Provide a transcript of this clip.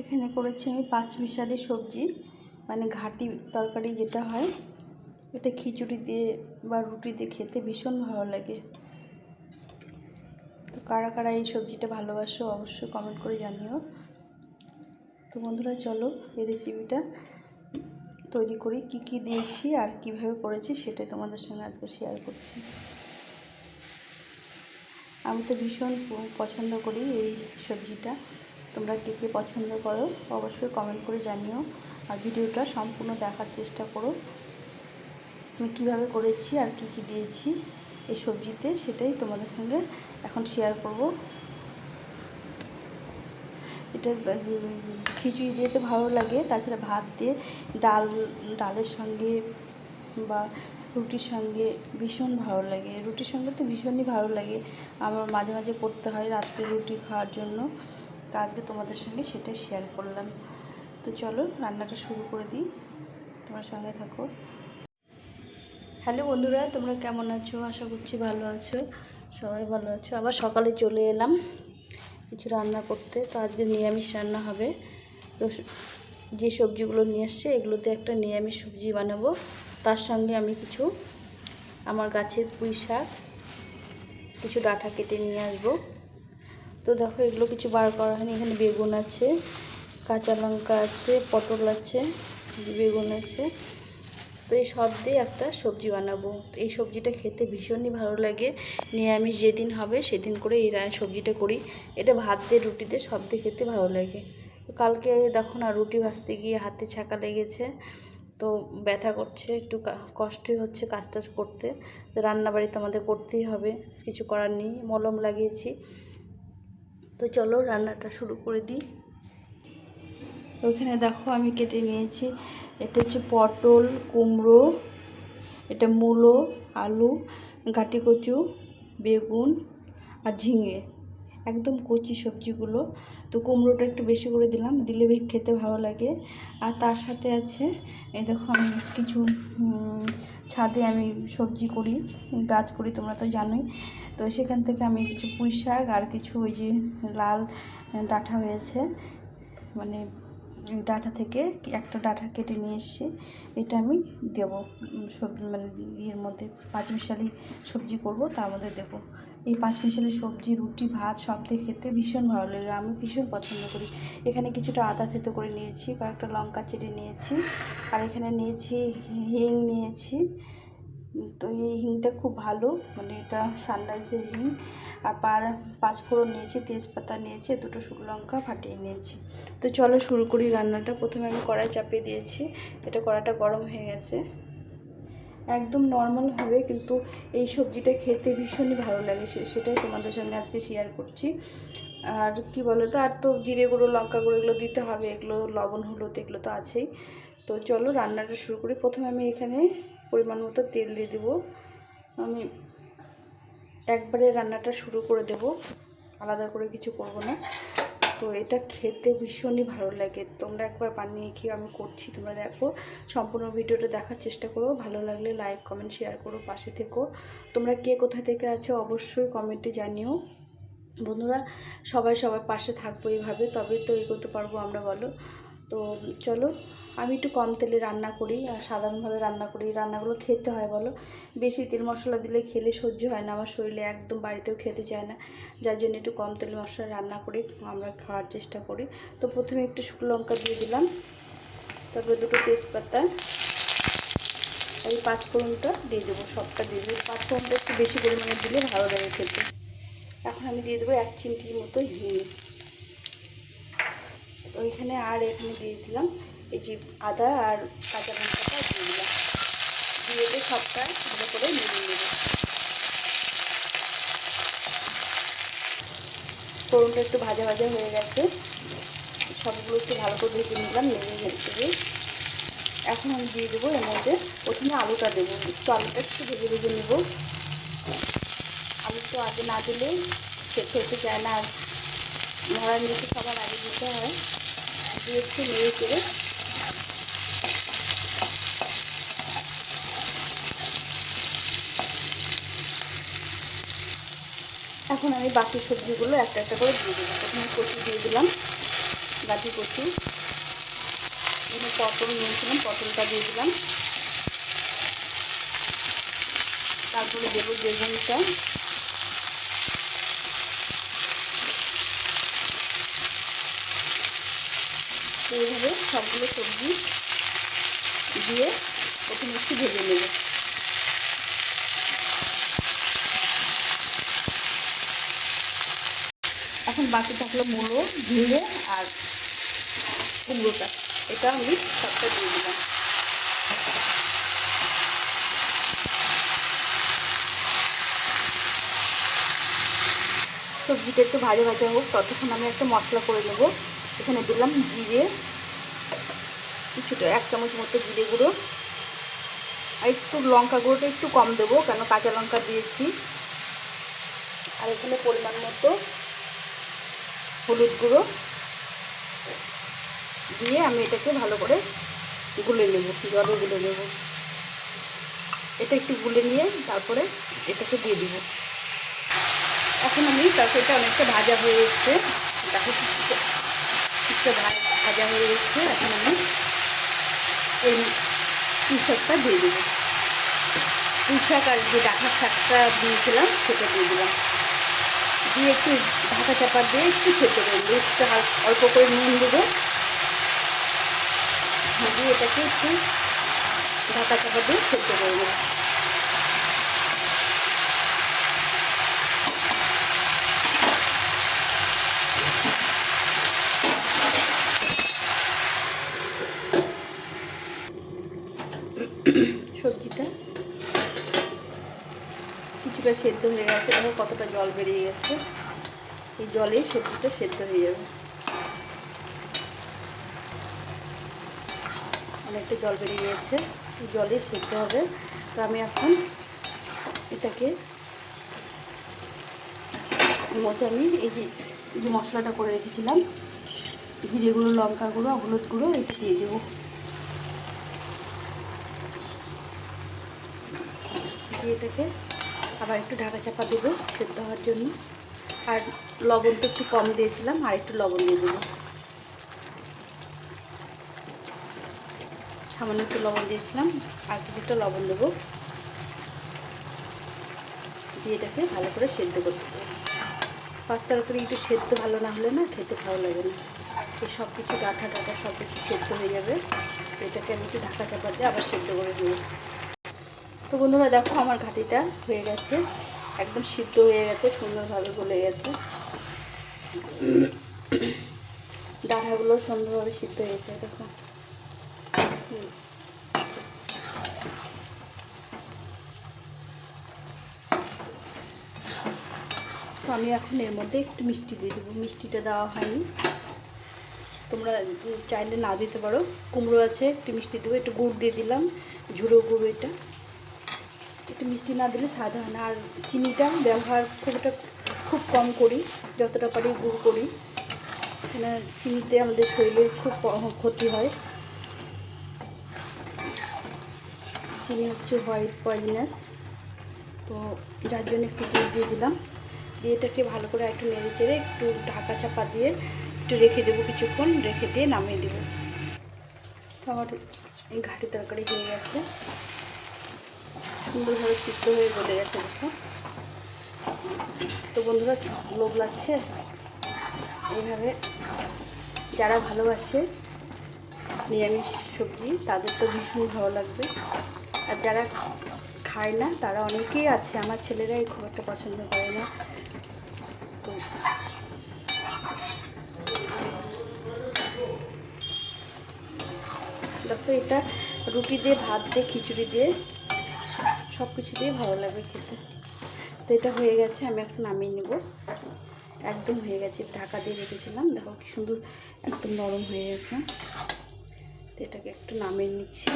এখানে করেছি আমি পাঁচ মিশালি সবজি মানে ঘাটি তরকারি যেটা হয়, এটা খিচুড়ি দিয়ে বা রুটি দিয়ে খেতে ভীষণ ভালো লাগে। তো কারা কারা এই সবজিটা ভালোবাসো অবশ্যই কমেন্ট করে জানিও। তো বন্ধুরা চলো এই রেসিপিটা তৈরি করি, কি কি দিয়েছি আর কীভাবে করেছি সেটাই তোমাদের সঙ্গে আজকে শেয়ার করছি। আমি তো ভীষণ পছন্দ করি এই সবজিটা। তোমরা কী কী পছন্দ করো, অবশ্যই কমেন্ট করে জানিও। আর ভিডিওটা সম্পূর্ণ দেখার চেষ্টা করো। আমি কীভাবে করেছি আর কি কি দিয়েছি এই সবজিতে সেটাই তোমাদের সঙ্গে এখন শেয়ার করব। এটা খিচুড়ি দিয়ে তো ভালো লাগে, তাছাড়া ভাত দিয়ে ডাল, ডালের সঙ্গে বা রুটির সঙ্গে ভীষণ ভালো লাগে। রুটির সঙ্গে তো ভীষণই ভালো লাগে। আমার মাঝে মাঝে করতে হয় রাত্রে রুটি খাওয়ার জন্য। তো আজকে তোমাদের সঙ্গে সেটা শেয়ার করলাম। তো চলো, রান্নাটা শুরু করে দিই। তোমার সঙ্গে থাকো। হ্যালো বন্ধুরা, তোমরা কেমন আছো? আশা করছি ভালো আছো। সবাই ভালো আছো? আবার সকালে চলে এলাম কিছু রান্না করতে। তো আজকে নিরামিষ রান্না হবে। তো যে সবজিগুলো নিয়ে এসছে, এগুলোতে একটা নিরামিষ সবজি বানাবো। তার সঙ্গে আমি কিছু আমার গাছের পুঁই শাক, কিছু ডাঁটা কেটে নিয়ে আসব। তো দেখো, এগুলো কিছু বার করা হয়নি। এখানে বেগুন আছে, কাঁচা লঙ্কা আছে, পটল আছে, বেগুন আছে। তো এই সব দিয়ে একটা সবজি বানাবো। এই সবজিটা খেতে ভীষণই ভালো লাগে। নিরামিষ যেদিন হবে, সেদিন করে এই সবজিটা করি। এটা ভাত দিয়ে রুটিতে সব দিয়ে খেতে ভালো লাগে। তো কালকে দেখো না, রুটি ভাজতে গিয়ে হাতে ছাকা লেগেছে। তো ব্যথা করছে, একটু কষ্টই হচ্ছে কাজ টাজ করতে রান্নাবাড়ি তো আমাদের করতেই হবে, কিছু করার নেই। মলম লাগিয়েছি। তো চলো রান্নাটা শুরু করে দিই। ওইখানে দেখো আমি কেটে নিয়েছি। এটা হচ্ছে পটল, কুমড়ো, এটা মূলো, আলু, গাটি কচু, বেগুন আর ঝিঙে। একদম কচি সবজিগুলো। তো কুমড়োটা একটু বেশি করে দিলাম, দিলে খেতে ভালো লাগে। আর তার সাথে আছে, এই দেখো আমি কিছু ছাদে আমি সবজি করি, গাছ করি, তোমরা তো জানোই। তো সেখান থেকে আমি কিছু পুঁই শাক আর কিছু ওই যে লাল ডাঁটা হয়েছে। মানে ডাঁটা থেকে একটা ডাঁটা কেটে নিয়ে এসেছি এটা আমি দেবো। সবজি মানে ইয়ের মধ্যে পাঁচমিশালি সবজি করব তার মধ্যে দেবো। এই পাঁচ পাঁচমিশালি সবজি, রুটি, ভাত সব দিয়ে খেতে ভীষণ ভালো লাগে। আমি ভীষণ পছন্দ করি। এখানে কিছুটা আদা থেতো করে নিয়েছি, কয়েকটা লঙ্কা চেটে নিয়েছি, আর এখানে নিয়েছি হিং নিয়েছি। তো এই হিংটা খুব ভালো মানে এটা সানরাইজের হিং। আর পাঁচ ফোড়ন নিয়েছি, তেজপাতা নিয়েছি দুটো শুকনো লঙ্কা ফাটিয়ে নিয়েছি। তো চলো শুরু করি রান্নাটা। প্রথমে আমি কড়াই চাপিয়ে দিয়েছি। এটা কড়াটা গরম হয়ে গেছে। একদম নর্মাল হবে, কিন্তু এই সবজিটা খেতে ভীষণই ভালো লাগে সেটাই তোমাদের সঙ্গে আজকে শেয়ার করছি। আর কি বলো তো আর তো জিরে গুঁড়ো, লঙ্কা গুঁড়ো এগুলো দিতে হবে, এগুলো লবণ, হলুদ এগুলো তো আছেই। তো চলো রান্নাটা শুরু করি। প্রথমে আমি এখানে পরিমাণ মতো তেল দিয়ে দেবো। আমি একবারে রান্নাটা শুরু করে দেব। আলাদা করে কিছু করব না। তো এটা খেতে ভীষণই ভালো লাগে। তোমরা একবার বানিয়ে খেয়ে আমি করছি, তোমরা দেখো। সম্পূর্ণ ভিডিওটা দেখার চেষ্টা করো। ভালো লাগলে লাইক কমেন্ট শেয়ার করো, পাশে থেকো। তোমরা কে কোথা থেকে আছো অবশ্যই কমেন্টে জানিও। বন্ধুরা, সবাই সবার পাশে থাকব এইভাবে তবে তো এগোতে পারব আমরা বলো। তো চলো আমি একটু কম তেলে রান্না করি আর সাধারণভাবে রান্না করি। রান্নাগুলো খেতে হয় বলো? বেশি তেল মশলা দিলে খেলে সহ্য হয় না। আমার শরীরে একদম বাড়িতেও খেতে চায় না। যার জন্য একটু কম তেল মশলা রান্না করি, আমরা খাওয়ার চেষ্টা করি। তো প্রথমে একটু শুকনো লঙ্কা দিয়ে দিলাম। তারপরে দুটো তেজপাতা এই পাঁচ ফোড়নটা দিয়ে দেবো, সবটা দিয়ে দেবো। পাঁচ ফোড়নটা একটু বেশি পরিমাণে দিলে ভালো লাগে খেতে। এখন আমি দিয়ে দেবো এক চিমটির মতো হিং ওইখানে আর এখানে দিয়ে দিলাম এই যে আদা আর কাঁচা লঙ্কাটা দিয়ে দিলাম। দিয়ে দিয়ে সবটা ভালো করে নেড়ে নেব। ফোড়নটা একটু ভাজা ভাজা হয়ে গেছে। সবগুলো একটু ভালো করে ভেজে নিলাম, নেড়ে ভেজে এখন আমি দিয়ে দেবো এর মধ্যে প্রথমে আলুটা দেবো। একটু আলুটা একটু ভেজে ভেজে নেব। আলু তো আগে না দিলে সেদ্ধ হতে চায় না। আর নিচে সবার আগে দিতে হয়। দিয়ে একটু নেড়ে এখন আমি বাকি সবজিগুলো একটা একটা করে দিয়ে দিলাম। প্রথমে কচু দিয়ে দিলাম গাটি কচু। এখানে পটল নিয়েছিলাম, পটলটা দিয়ে দিলাম। তারপরে দেবো বেগুনটা। এইভাবে সবগুলো সবজি দিয়ে প্রথমে একটু ভেজে নেব। এখন বাকি থাকল মূলো, ঝিঙে আর কুমড়োটা। এটা আমি সবটা দিয়ে দিলাম। সবজিটা একটু ভাজা ভাজা হোক, ততক্ষণ আমি একটা মশলা করে নেব। এখানে দিলাম জিরে, কিছুটা, এক চামচ মতো জিরে গুঁড়ো। আর একটু লঙ্কা গুঁড়োটা একটু কম দেবো, কেন কাঁচা লঙ্কা দিয়েছি। আর এখানে পরিমাণ মতো হলুদ গুঁড়ো দিয়ে আমি এটাকে ভালো করে গুলে নেব, জলে গুলে নেব। এটা একটু গুলে নিয়ে তারপরে এটাকে দিয়ে দিব। এখন আমি তরকারিটা অনেকটা ভাজা হয়ে এসছে। কিছুটা কিছুটা ভাজা হয়ে এসছে। এখন আমি এই পুঁই শাকটা দিয়ে দেবো। পুঁই শাক আর যে ডাকার শাকটা দিয়েছিলাম, সেটা দিয়ে দিলাম। দিয়ে একটু ঢাকা চাপা দিয়ে একটু সেদ্ধ করে দেবো। একটু অল্প করে নুন দেবো। দিয়ে এটাকে একটু ঢাকা চাপা দিয়ে সেদ্ধ করে দেবো সবজিটা কিছুটা সেদ্ধ হয়ে গেছে, দেখো কতটা জল বেরিয়ে গেছে। এই জলে সবজিটা সেদ্ধ হয়ে যাবে। অনেকটা জল বেরিয়ে গেছে জলে সেদ্ধ হবে। তো আমি এখন এটাকে মধ্যে আমি এই যে যে মশলাটা করে রেখেছিলাম জিরে গুঁড়ো লঙ্কা গুঁড়ো হলুদ গুঁড়ো, এটা দিয়ে দেবো। এটাকে আবার একটু ঢাকা চাপা দেবো সেদ্ধ হওয়ার জন্য। আর লবণটা একটু কম দিয়েছিলাম, আর একটু লবণ দিয়ে দেবো। সামান্য একটু লবণ দিয়েছিলাম, আর কিছুটা লবণ দেবো। দিয়ে এটাকে ভালো করে সেদ্ধ করতে দেবো। পাঁচ তরকারি একটু সেদ্ধ ভালো না হলে না খেতে ভালো লাগে না। এই সব কিছু ডাঁটা, ডাটা সব কিছু সেদ্ধ হয়ে যাবে। এটাকে আমি একটু ঢাকা চাপা দিয়ে আবার সেদ্ধ করে দেবো তো বন্ধুরা দেখো আমার ঘাটিটা হয়ে গেছে। একদম সিদ্ধ হয়ে গেছে, সুন্দরভাবে গলে গেছে। ডাঁটাগুলো সুন্দরভাবে সিদ্ধ হয়েছে দেখো। তো আমি এখন এর মধ্যে একটু মিষ্টি দিয়ে দেবো। মিষ্টিটা দেওয়া হয়নি। তোমরা চাইলে না দিতে পারো। কুমড়ো আছে, একটু মিষ্টি দেবো। একটু গুড় দিয়ে দিলাম, ঝুড়ো গুঁড়ো এটা। একটু মিষ্টি না দিলে স্বাদ হয় না। আর চিনিটা ব্যবহার খুব একটা খুব কম করি, যতটা পারি গুড় করি। কেন চিনিতে আমাদের শরীরের খুব ক্ষতি হয়। চিনি হচ্ছে হোয়াইট পয়জনাস তো যার জন্য একটু গুড় দিয়ে দিলাম। দিয়ে এটাকে ভালো করে একটু নেড়ে চেড়ে একটু ঢাকা চাপা দিয়ে একটু রেখে দেবো কিছুক্ষণ, রেখে দিয়ে নামিয়ে দেবো। তো আমার এই ঘাটি তরকারি হয়ে গেছে। সুন্দরভাবে সিদ্ধ হয়ে গলে গেছে, দেখো। তো বন্ধুরা লোভ লাগছে? এইভাবে যারা ভালোবাসে নিরামিষ সবজি, তাদের তো ভীষণ ভালো লাগবে। আর যারা খায় না, তারা অনেকেই আছে। আমার ছেলেরাই খুব একটা পছন্দ করে না। তো দেখো, এটা রুটি দিয়ে, ভাত দিয়ে, খিচুড়ি দিয়ে সব কিছু দিয়ে ভালো লাগবে খেতে। তো এটা হয়ে গেছে, আমি এখন নামিয়ে নেব। একদম হয়ে গেছে ঢাকা দিয়ে রেখেছিলাম। দেখো কি সুন্দর, একদম নরম হয়ে গেছে। তো এটাকে একটু নামিয়ে নিচ্ছি।